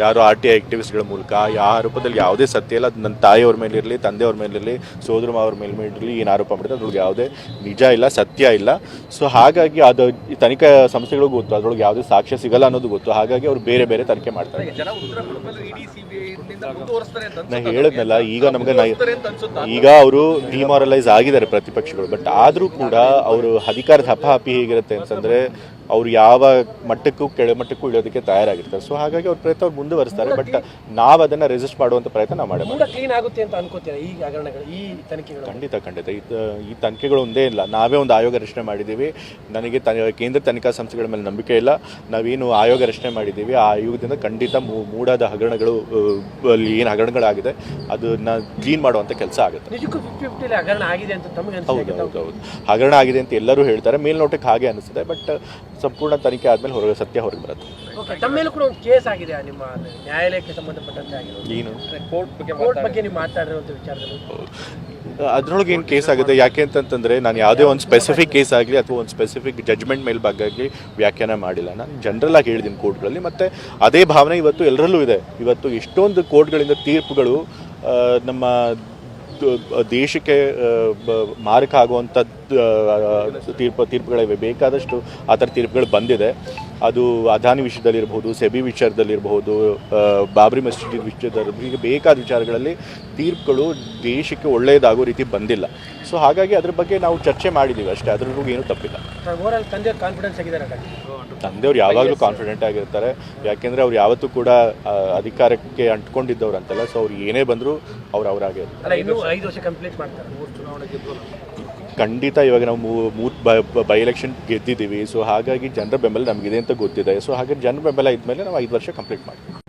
ಯಾರು R T I ಆಕ್ಟಿವಿಸ್ಟ್ಗಳ ಮೂಲಕ ಯಾವ ರೂಪದಲ್ಲಿ ಯಾವುದೇ ಸತ್ಯ ಇಲ್ಲ ಅದು ನನ್ನ ತಾಯಿಯವ್ರ ಮೇಲಿರಲಿ ತಂದೆಯವ್ರ ಮೇಲಿರಲಿ ಸೋದರ ಅವ್ರ ಮೇಲೆ ಇರಲಿ ಏನು ಆರೋಪ ಮಾಡಿದ್ರೆ ಅದ್ರೊಳಗೆ ಯಾವುದೇ ನಿಜ ಇಲ್ಲ ಸತ್ಯ ಇಲ್ಲ. ಸೊ ಹಾಗಾಗಿ ಅದು ಈ ತನಿಖಾ ಸಂಸ್ಥೆಗಳು ಗೊತ್ತು ಅದ್ರೊಳಗೆ ಯಾವುದೇ ಸಾಕ್ಷ್ಯ ಸಿಗಲ್ಲ ಅನ್ನೋದು ಗೊತ್ತು. ಹಾಗಾಗಿ ಅವರು ಬೇರೆ ಬೇರೆ ತನಿಖೆ ಮಾಡ್ತಾರೆ. ಜನ ಉತ್ತರ ಕೊಡಬಲ್ಲ ಇಡೀ ಸಿಬಿಐ ಮುಂದುವರಿಸ್ತಾರೆ ಅಂತ ನಾ ಅನ್ಸುತ್ತಾ? ಹೇಳಿದ್ನಲ್ಲ ಈಗ ನಮಗೆ ಈಗ ಅವರು ಡಿಮಾರಲೈಸ್ ಆಗಿದ್ದಾರೆ ಪ್ರತಿಪಕ್ಷಗಳು. ಬಟ್ ಆದರೂ ಕೂಡ ಅವರು ಅಧಿಕಾರದ ಹಪಾಹಪಿ ಹೇಗಿರುತ್ತೆ ಅಂತಂದ್ರೆ ಅವ್ರು ಯಾವ ಮಟ್ಟಕ್ಕೂ ಕೆಳಮಟ್ಟಕ್ಕೂ ಇಳಿಯೋದಕ್ಕೆ ತಯಾರಾಗಿರ್ತಾರೆ. ಸೊ ಹಾಗಾಗಿ ಅವ್ರ ಪ್ರಯತ್ನ ಅವ್ರು ಮುಂದುವರಿಸ್ತಾರೆ. ಬಟ್ ನಾವು ಅದನ್ನ ರೆಸಿಸ್ಟ್ ಮಾಡುವಂಥ ಪ್ರಯತ್ನ ನಾವು ಮಾಡಬೇಕು ಕ್ಲೀನ್ ಆಗುತ್ತೆ ಅಂತ ಅನ್ಕೋತೀರಾ ಈ ಹಗರಣಗಳು ಈ ತನಿಖೆಗಳು? ಖಂಡಿತ ಖಂಡಿತ. ಇದು ಈ ತನಿಖೆಗಳು ಒಂದೇ ಇಲ್ಲ. ನಾವೇ ಒಂದು ಆಯೋಗ ರಚನೆ ಮಾಡಿದ್ದೀವಿ. ನನಗೆ ಕೇಂದ್ರ ತನಿಖಾ ಸಂಸ್ಥೆಗಳ ಮೇಲೆ ನಂಬಿಕೆ ಇಲ್ಲ. ನಾವೇನು ಆಯೋಗ ರಚನೆ ಮಾಡಿದ್ದೀವಿ. ಆ ಆಯೋಗದಿಂದ ಖಂಡಿತ ಮೂಡಾದ ಹಗರಣಗಳು ಅಲ್ಲಿ ಏನು ಹಗರಣಗಳಾಗಿದೆ ಅದನ್ನ ಕ್ಲೀನ್ ಮಾಡುವಂಥ ಕೆಲಸ ಆಗುತ್ತೆ. ಹೌದು ಹೌದು ಹೌದು. ಹಗರಣ ಆಗಿದೆ ಅಂತ ಎಲ್ಲರೂ ಹೇಳ್ತಾರೆ. ಮೇಲ್ನೋಟಕ್ಕೆ ಹಾಗೆ ಅನಿಸುತ್ತೆ. ಬಟ್ ಸಂಪೂರ್ಣ ತನಿಖೆ ಆದ್ಮೇಲೆ ಹೊರಗೆ ಸತ್ಯ ಹೊರಗೆ ಬರುತ್ತೆ. ಓಕೆ ತಮ್ಮ ಮೇಲೂ ಕೂಡ ಒಂದು ಕೇಸ್ ಆಗಿದೆ ನಿಮ್ಮ ನ್ಯಾಯಾಲಯಕ್ಕೆ ಸಂಬಂಧಪಟ್ಟಂತೆ ಆಗಿರೋದು. ಏನು? ಕೋರ್ಟ್ ಬಗ್ಗೆ ಕೋರ್ಟ್ ಬಗ್ಗೆ ನೀವು ಮಾತಾಡಿರುವಂಥ ವಿಚಾರದಲ್ಲಿ? ಅದ್ರೊಳಗೆ ಏನು ಕೇಸ್ ಆಗುತ್ತೆ? ಯಾಕೆ ಅಂತಂತಂದ್ರೆ ನಾನು ಯಾವುದೇ ಒಂದು ಸ್ಪೆಸಿಫಿಕ್ ಕೇಸ್ ಆಗಲಿ ಅಥವಾ ಒಂದು ಸ್ಪೆಸಿಫಿಕ್ ಜಜ್ಮೆಂಟ್ ಮೇಲೆ ಬಗ್ಗೆ ವ್ಯಾಖ್ಯಾನ ಮಾಡಿಲ್ಲ. ನಾನು ಜನರಲ್ ಆಗಿ ಹೇಳಿದ್ದೀನಿ ಕೋರ್ಟ್ಗಳಲ್ಲಿ. ಮತ್ತೆ ಅದೇ ಭಾವನೆ ಇವತ್ತು ಎಲ್ಲರಲ್ಲೂ ಇದೆ. ಇವತ್ತು ಎಷ್ಟೊಂದು ಕೋರ್ಟ್ಗಳಿಂದ ತೀರ್ಪುಗಳು ನಮ್ಮ ದೇಶಕ್ಕೆ ಮಾರಕ ಆಗುವಂಥ ತೀರ್ಪು ತೀರ್ಪುಗಳಿವೆ. ಬೇಕಾದಷ್ಟು ಆ ಥರ ತೀರ್ಪುಗಳು ಬಂದಿದೆ. ಅದು ಅದಾನಿ ವಿಷಯದಲ್ಲಿರ್ಬೋದು ಸೆಬಿ ವಿಚಾರದಲ್ಲಿರ್ಬೋದು ಬಾಬ್ರಿ ಮಸೀದಿ ವಿಷಯದಲ್ಲಿ ಈಗ ಬೇಕಾದ ವಿಚಾರಗಳಲ್ಲಿ ತೀರ್ಪುಗಳು ದೇಶಕ್ಕೆ ಒಳ್ಳೆಯದಾಗೋ ರೀತಿ ಬಂದಿಲ್ಲ. ಸೊ ಹಾಗಾಗಿ ಅದ್ರ ಬಗ್ಗೆ ನಾವು ಚರ್ಚೆ ಮಾಡಿದ್ದೀವಿ ಅಷ್ಟೇ. ಅದ್ರಲ್ಲೂ ಏನೂ ತಪ್ಪಿಲ್ಲ. ತಂದೆಯವ್ರು ಯಾವಾಗಲೂ ಕಾನ್ಫಿಡೆಂಟ್ ಆಗಿರ್ತಾರೆ. ಯಾಕೆಂದರೆ ಅವ್ರು ಯಾವತ್ತೂ ಕೂಡ ಅಧಿಕಾರಕ್ಕೆ ಅಂಟ್ಕೊಂಡಿದ್ದವ್ರು ಅಂತಲ್ಲ. ಸೊ ಅವ್ರು ಏನೇ ಬಂದರೂ ಅವ್ರು ಅವರಾಗೆ ಇರ್ತಾರೆ. ಖಂಡಿತ ಇವಾಗ ನಾವು ಮೂ- ಮೂತ್ ಬೈ ಎಲೆಕ್ಷನ್ ಗೆದ್ದಿದ್ದೀವಿ. ಸೊ ಹಾಗಾಗಿ ಜನರ ಬೆಂಬಲ ನಮಗಿದೆ ಅಂತ ಗೊತ್ತಿದೆ. ಸೊ ಹಾಗಾಗಿ ಜನರ ಬೆಂಬಲ ಇದ್ಮೇಲೆ ನಾವು ಐದು ವರ್ಷ ಕಂಪ್ಲೀಟ್ ಮಾಡ್ತೀವಿ.